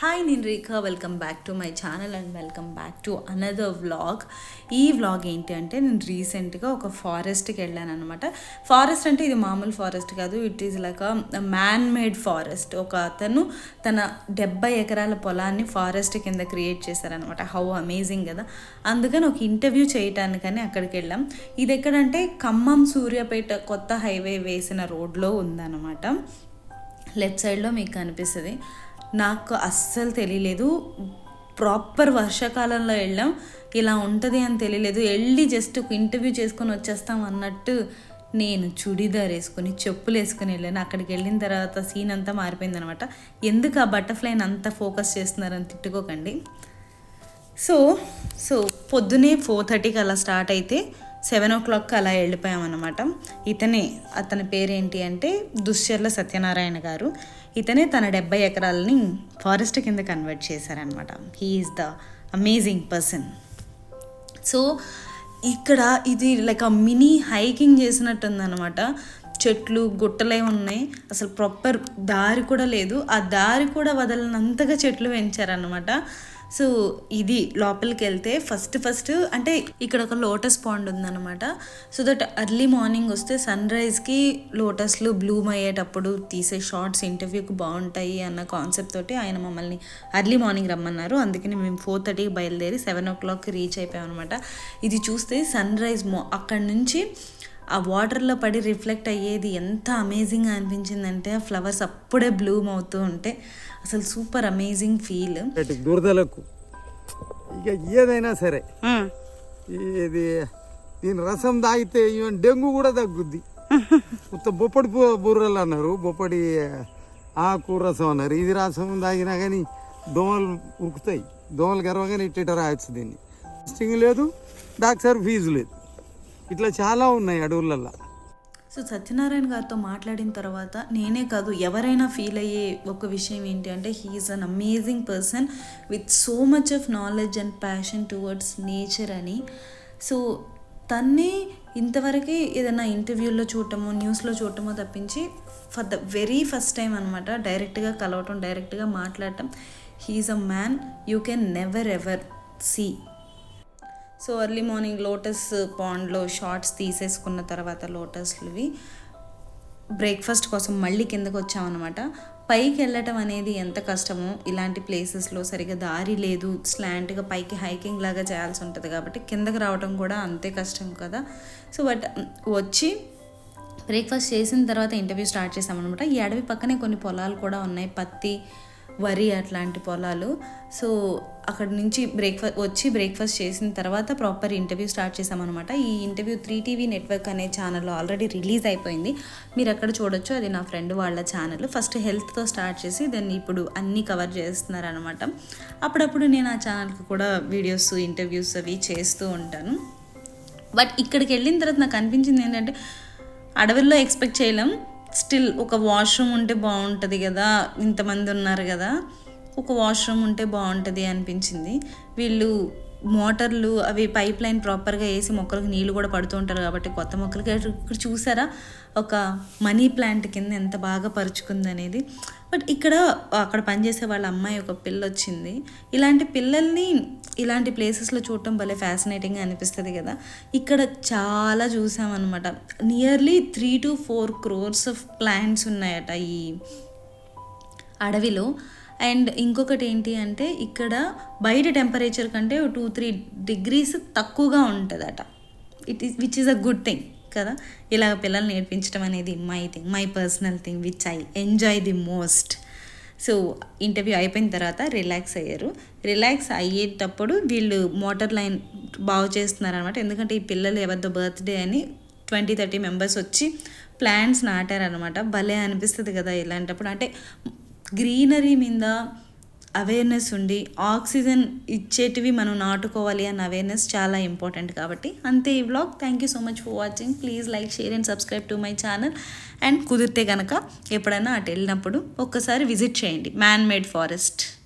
Hi నేను Rekha welcome back to my channel and welcome back to another vlog ఈ vlog ఏంటి అంటే నేను రీసెంట్గా ఒక ఫారెస్ట్కి వెళ్ళాను అనమాట ఫారెస్ట్ అంటే ఇది మామూలు ఫారెస్ట్ కాదు. It is like man made forest ఒక అతను తన డెబ్బై ఎకరాల పొలాన్ని ఫారెస్ట్ కింద క్రియేట్ చేశారనమాట హౌ అమేజింగ్ కదా. అందుకని ఒక ఇంటర్వ్యూ చేయటానికని అక్కడికి వెళ్ళాం. ఇది ఎక్కడంటే ఖమ్మం సూర్యాపేట కొత్త హైవే వేసిన రోడ్లో ఉందన్నమాట. లెఫ్ట్ సైడ్లో మీకు కనిపిస్తుంది నాకు అస్సలు తెలియలేదు. ప్రాపర్ వర్షాకాలంలో వెళ్ళాం. ఇలా ఉంటుంది అని తెలియలేదు. వెళ్ళి జస్ట్ ఒక ఇంటర్వ్యూ చేసుకొని వచ్చేస్తాం అన్నట్టు నేను చుడిదార్ వేసుకుని చెప్పులు వేసుకుని వెళ్ళాను. అక్కడికి వెళ్ళిన తర్వాత సీన్ అంతా మారిపోయింది అనమాట ఎందుకు ఆ బటర్ఫ్లైని అంత ఫోకస్ చేస్తున్నారని తిట్టుకోకండి. సో సో పొద్దునే ఫోర్ థర్టీకి అలా స్టార్ట్ అయితే సెవెన్ ఓ క్లాక్కి అలా వెళ్ళిపోయామన్నమాట. ఇతనే అతని పేరేంటి అంటే దుశ్చర్ల సత్యనారాయణ గారు. ఇతనే తన డెబ్బై ఎకరాలని ఫారెస్ట్ కింద కన్వర్ట్ చేశారనమాట he's the amazing person so ఇక్కడ ఇది లైక్ ఆ మినీ హైకింగ్ చేసినట్టుందన్నమాట. చెట్లు గుట్టలే ఉన్నాయి. అసలు ప్రాపర్ దారి కూడా లేదు. ఆ దారి కూడా వదలనంతగా చెట్లు పెంచారనమాట సో ఇది లోపలికి వెళ్తే ఫస్ట్ ఫస్ట్ అంటే ఇక్కడ ఒక లోటస్ పాండ్ ఉందన్నమాట. సో దట్ అర్లీ మార్నింగ్ వస్తే సన్ రైజ్కి లోటస్లు బ్లూమ్ అయ్యేటప్పుడు తీసే షార్ట్స్ ఇంటర్వ్యూకి బాగుంటాయి అన్న కాన్సెప్ట్ తోటి ఆయన మమ్మల్ని అర్లీ మార్నింగ్ రమ్మన్నారు. అందుకని మేము ఫోర్ థర్టీకి బయలుదేరి సెవెన్ ఓ క్లాక్ రీచ్ అయిపోయాం అనమాట ఇది చూస్తే సన్ రైజ్ మో అక్కడి నుంచి ఆ వాటర్లో పడి రిఫ్లెక్ట్ అయ్యేది ఎంత అమేజింగ్ అనిపించిందంటే ఆ ఫ్లవర్స్ అప్పుడే బ్లూమ్ అవుతూ ఉంటే అసలు సూపర్ అమేజింగ్ ఫీల్. దురదలకు? ఇక ఏదైనా సరే. ఇది దీని రసం తాగితే ఈవెన్ డెంగ్యూ కూడా తగ్గుద్ది. మొత్తం బొప్పడి బు- బుర్రలు అన్నారు. బొప్పడి ఆకు రసం అన్నారు. ఇది రసం తాగినా కానీ దోమలు ఉరుకుతాయి. దోమలు గర్వగానే ఇట్ట రాయొచ్చు దీన్ని. టెస్టింగ్ లేదు డాక్టర్ ఫీజు లేదు. ఇట్లా చాలా ఉన్నాయి అడవులల్లో. సో సత్యనారాయణ గారితో మాట్లాడిన తర్వాత నేనే కాదు ఎవరైనా ఫీల్ అయ్యే ఒక విషయం ఏంటి అంటే he's an amazing person with so much of knowledge and passion towards nature అని. సో తన్నే ఇంతవరకే ఏదైనా ఇంటర్వ్యూలో చూడటమో న్యూస్లో చూడటమో తప్పించి for the very first time అనమాట డైరెక్ట్గా కలవటం డైరెక్ట్గా మాట్లాడటం he's a man you can never ever see so early morning lotus పాండ్లో shorts తీసేసుకున్న తర్వాత లోటస్లువి బ్రేక్ఫాస్ట్ కోసం మళ్ళీ కిందకు వచ్చామన్నమాట. పైకి వెళ్ళటం అనేది ఎంత కష్టమో ఇలాంటి ప్లేసెస్లో సరిగా దారి లేదు. స్లాంట్గా పైకి హైకింగ్ లాగా చేయాల్సి ఉంటుంది కాబట్టి కిందకి రావడం కూడా అంతే కష్టం కదా. సో బట్ వచ్చి బ్రేక్ఫాస్ట్ చేసిన తర్వాత ఇంటర్వ్యూ స్టార్ట్ చేసామన్నమాట. ఈ అడవి పక్కనే కొన్ని పొలాలు కూడా ఉన్నాయి. పత్తి వరి అట్లాంటి పొలాలు. సో అక్కడ నుంచి బ్రేక్ఫాస్ట్ వచ్చి బ్రేక్ఫాస్ట్ చేసిన తర్వాత ప్రాపర్ ఇంటర్వ్యూ స్టార్ట్ చేసామన్నమాట ఈ ఇంటర్వ్యూ త్రీ టీవీ నెట్వర్క్ అనే ఛానల్లో ఆల్రెడీ రిలీజ్ అయిపోయింది. మీరు అక్కడ చూడొచ్చు అది నా ఫ్రెండ్ వాళ్ళ ఛానల్. ఫస్ట్ హెల్త్తో స్టార్ట్ చేసి దాన్ని ఇప్పుడు అన్నీ కవర్ చేస్తున్నారనమాట అప్పుడప్పుడు నేను ఆ ఛానల్కి కూడా వీడియోస్ ఇంటర్వ్యూస్ అవి చేస్తూ ఉంటాను. బట్ ఇక్కడికి వెళ్ళిన తర్వాత నాకు అనిపించింది ఏంటంటే అడవుల్లో ఎక్స్పెక్ట్ చేయలేం. స్టిల్ ఒక వాష్రూమ్ ఉంటే బాగుంటుంది కదా ఇంతమంది ఉన్నారు కదా ఒక వాష్రూమ్ ఉంటే బాగుంటుంది అనిపించింది. వీళ్ళు మోటార్లు అవి పైప్ లైన్ ప్రాపర్గా వేసి మొక్కలకు నీళ్ళు కూడా పడుతూ ఉంటారు కాబట్టి కొత్త మొక్కలకి ఇక్కడ చూసారా? ఒక మనీ ప్లాంట్ కింద ఎంత బాగా పరుచుకుంది అనేది. బట్ ఇక్కడ అక్కడ పనిచేసే వాళ్ళ అమ్మాయి ఒక పిల్ల వచ్చింది. ఇలాంటి పిల్లల్ని ఇలాంటి ప్లేసెస్లో చూడటం భలే ఫ్యాసినేటింగ్గా అనిపిస్తుంది కదా. ఇక్కడ చాలా చూసామన్నమాట. Nearly three to four crores of plants ఉన్నాయట ఈ అడవిలో. అండ్ ఇంకొకటి ఏంటి అంటే ఇక్కడ బయట టెంపరేచర్ కంటే టూ త్రీ డిగ్రీస్ తక్కువగా ఉంటుందట. It is which is a good thing కదా. ఇలా పిల్లల్ని నేర్పించడం అనేది my thing my personal thing which I enjoy the most so interview అయిపోయిన తర్వాత రిలాక్స్ అయ్యారు. రిలాక్స్ అయ్యేటప్పుడు వీళ్ళు మోటార్ లైన్ బాగు చేస్తున్నారనమాట ఎందుకంటే ఈ పిల్లలు ఎవరిదో బర్త్డే అని ట్వంటీ థర్టీ మెంబర్స్ వచ్చి ప్లాంట్స్ నాటారనమాట భలే అనిపిస్తుంది కదా ఇలాంటప్పుడు. అంటే గ్రీనరీ మీద అవేర్నెస్ ఉండి ఆక్సిజన్ ఇచ్చేటివి మనం నాటుకోవాలి అన్న అవేర్నెస్ చాలా ఇంపార్టెంట్ కాబట్టి. అంతే ఈ blog thank you so much for watching please like share and subscribe to my channel and కుదిరితే కనుక ఎప్పుడైనా అటు వెళ్ళినప్పుడు ఒక్కసారి విజిట్ చేయండి. Man made forest